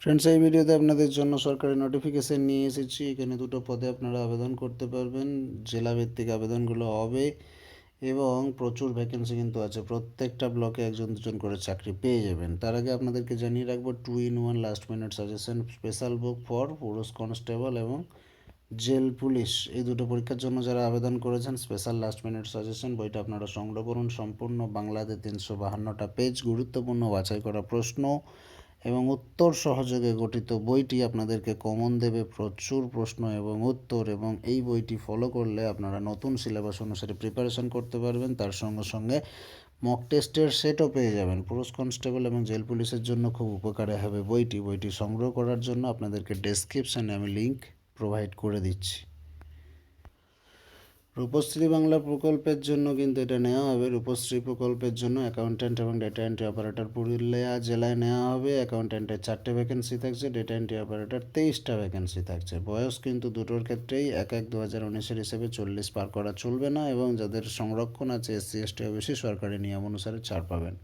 Friends এই ভিডিওতে আপনাদের জন্য সরকারি নোটিফিকেশন নিয়ে এসেছি। এখানে দুটো পদে আপনারা আবেদন করতে পারবেন। জেলাভিত্তিক আবেদনগুলো হবে এবং প্রচুর ভ্যাকেন্সি কিন্তু আছে। প্রত্যেকটা ব্লকে একজন, দুজন করে চাকরি পেয়ে যাবেন। তার আগে আপনাদেরকে জানিয়ে রাখব two in one last minute suggestion special book for পুরুষ কনস্টেবল এবং জেল পুলিশ এই দুটো পরীক্ষার জন্য যারা আবেদন করেছেন স্পেশাল লাস্ট মিনিট সাজেশন বইটা আপনারা সংগ্রহ করুন। সম্পূর্ণ বাংলাতে তিনশো বাহান্নটা পেজ গুরুত্বপূর্ণ বাছাই করা প্রশ্ন। এবং উত্তর সহযোগে গঠিত বইটি আপনাদেরকে কমন দেবে প্রচুর প্রশ্ন এবং উত্তর এবং এই বইটি ফলো করলে আপনারা নতুন সিলেবাস অনুসারে প্রিপারেশন করতে পারবেন। তার সঙ্গে সঙ্গে মক টেস্টের সেটও পেয়ে যাবেন। পুরুষ কনস্টেবল এবং জেল পুলিশের জন্য খুব উপকারে হবে বইটি। বইটি সংগ্রহ করার জন্য আপনাদেরকে ডেসক্রিপশানে আমি লিঙ্ক প্রোভাইড করে দিচ্ছি। রূপশ্রী বাংলা প্রকল্পের জন্য কিন্তু এটা নেওয়া হবে। রূপশ্রী প্রকল্পের জন্য অ্যাকাউন্ট্যান্ট এবং ডেটা এন্ট্রি অপারেটর পুরুলিয়া জেলায় নেওয়া হবে। অ্যাকাউন্ট্যান্টের চারটে ভ্যাকেন্সি থাকছে ডেটা এন্ট্রি অপারেটর তেইশটা ভ্যাকেন্সি থাকছে। বয়স কিন্তু দুটোর ক্ষেত্রেই এক এক দু হাজার উনিশের হিসেবে চল্লিশ পার করা চলবে না এবং যাদের সংরক্ষণ আছে এসসি, এসটি, ওবিসি সরকারি নিয়ম অনুসারে ছাড় পাবেন।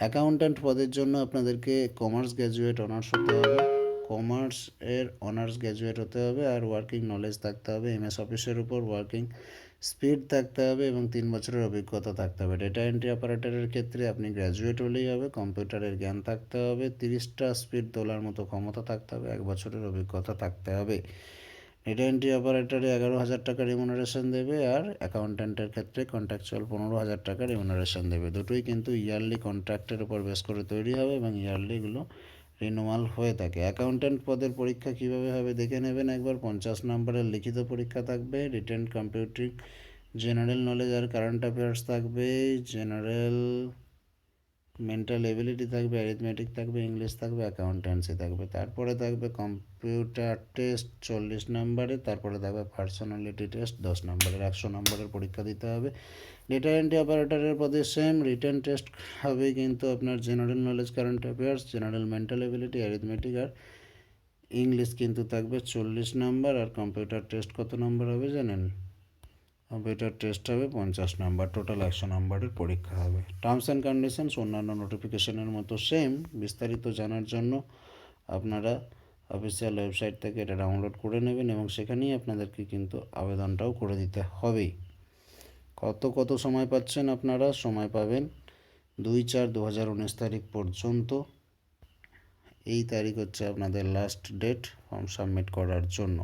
অ্যাকাউন্ট্যান্ট পদের জন্য আপনাদেরকে কমার্স গ্র্যাজুয়েট অনার্স হতে হবে। কমার্স এর অনার্স গ্র্যাজুয়েট হতে হবে আর ওয়ার্কিং নলেজ থাকতে হবে এমএস অফিসের উপর ওয়ার্কিং স্পিড থাকতে হবে এবং তিন বছরের অভিজ্ঞতা থাকতে হবে। ডেটা এন্ট্রি অপারেটরের ক্ষেত্রে আপনি গ্র্যাজুয়েট হলেই হবে কম্পিউটারের জ্ঞান থাকতে হবে, তিরিশটা স্পিড তোলার মতো ক্ষমতা থাকতে হবে, এক বছরের অভিজ্ঞতা থাকতে হবে। ডেটা এন্ট্রি অপারেটরে এগারো হাজার টাকা রিমুনারেশন দেবে আর অ্যাকাউন্ট্যান্টের ক্ষেত্রে কন্ট্রাকচুয়াল পনেরো হাজার টাকা রিমুনারেশন দেবে। দুটোই কিন্তু ইয়ারলি কন্ট্রাক্টের উপর বেস করে তৈরি হবে এবং ইয়ারলিগুলো রিনুয়াল হয়ে থাকে। অ্যাকাউন্ট্যান্ট পদের পরীক্ষা কীভাবে হবে দেখে নেবেন একবার। পঞ্চাশ নম্বরের লিখিত পরীক্ষা থাকবে। রিটার্ন কম্পিউটিং জেনারেল নলেজ আর কারেন্ট অ্যাফেয়ার্স থাকবে। জেনারেল মেন্টাল এবিলিটি থাকবে অ্যারিথমেটিক থাকবে ইংলিশ থাকবে অ্যাকাউন্টেন্সি থাকবে। তারপরে থাকবে কম্পিউটার টেস্ট চল্লিশ নম্বরে, তারপরে থাকবে পার্সোনালিটি টেস্ট দশ নম্বরের, একশো নম্বরের পরীক্ষা দিতে হবে। ডেটা এন্ট্রি অপারেটরের পদে সেম রিটার্ন টেস্ট হবে কিন্তু আপনার general knowledge current affairs general mental ability arithmetic আর ইংলিশ কিন্তু থাকবে চল্লিশ নাম্বার আর কম্পিউটার টেস্ট কত নম্বর হবে জানেন? কম্পিউটার টেস্ট হবে, পঞ্চাশ নাম্বার টোটাল একশো নাম্বারের পরীক্ষা হবে। টার্মস অ্যান্ড কন্ডিশনস অন্যান্য নোটিফিকেশনের মতো সেম বিস্তারিত জানার জন্য আপনারা অফিসিয়াল ওয়েবসাইট থেকে এটা ডাউনলোড করে নেবেন এবং সেখানেই আপনাদেরকে কিন্তু আবেদনটাও করে দিতে হবেই। কত কত সময় পাচ্ছেন আপনারা? সময় পাবেন দুই চার দু হাজার উনিশ তারিখ পর্যন্ত। এই তারিখ হচ্ছে আপনাদের লাস্ট ডেট ফর্ম সাবমিট করার জন্য।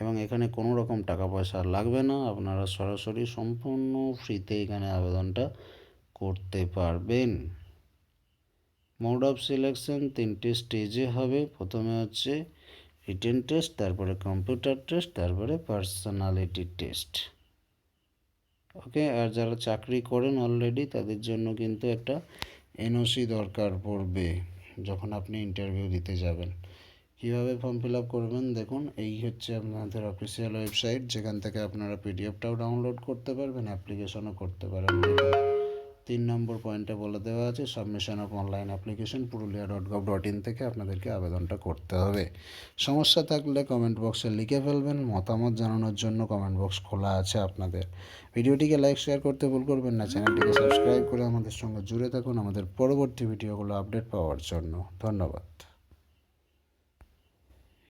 এবং এখানে কোনো রকম টাকা পয়সা লাগবে না। আপনারা সরাসরি সম্পূর্ণ ফ্রিতে এখানে আবেদনটা করতে পারবেন। মোড অফ সিলেকশন তিনটে স্টেজে হবে। প্রথমে হচ্ছে রিটেন টেস্ট তারপরে কম্পিউটার টেস্ট তারপরে পার্সোনালিটি টেস্ট ওকে আর যারা চাকরি করেন অলরেডি তাদের জন্য কিন্তু একটা এনওসি দরকার পড়বে, যখন আপনি ইন্টারভিউ দিতে যাবেন। কীভাবে ফর্ম ফিল আপ করবেন? দেখুন, এই হচ্ছে আপনাদের অফিসিয়াল ওয়েবসাইট যেখান থেকে আপনারা পিডিএফটাও ডাউনলোড করতে পারবেন অ্যাপ্লিকেশনও করতে পারেন তিন নম্বর পয়েন্টে বলে দেওয়া আছে submission of online application Purulia dot gov dot in থেকে আপনাদেরকে আবেদনটা করতে হবে। সমস্যা থাকলে কমেন্ট বক্সে লিখে ফেলবেন, মতামত জানানোর জন্য কমেন্ট বক্স খোলা আছে আপনাদের। ভিডিওটিকে লাইক শেয়ার করতে ভুল করবেন না, চ্যানেলটিকে সাবস্ক্রাইব করে আমাদের সঙ্গে জুড়ে থাকুন আমাদের পরবর্তী ভিডিওগুলো আপডেট পাওয়ার জন্য। ধন্যবাদ।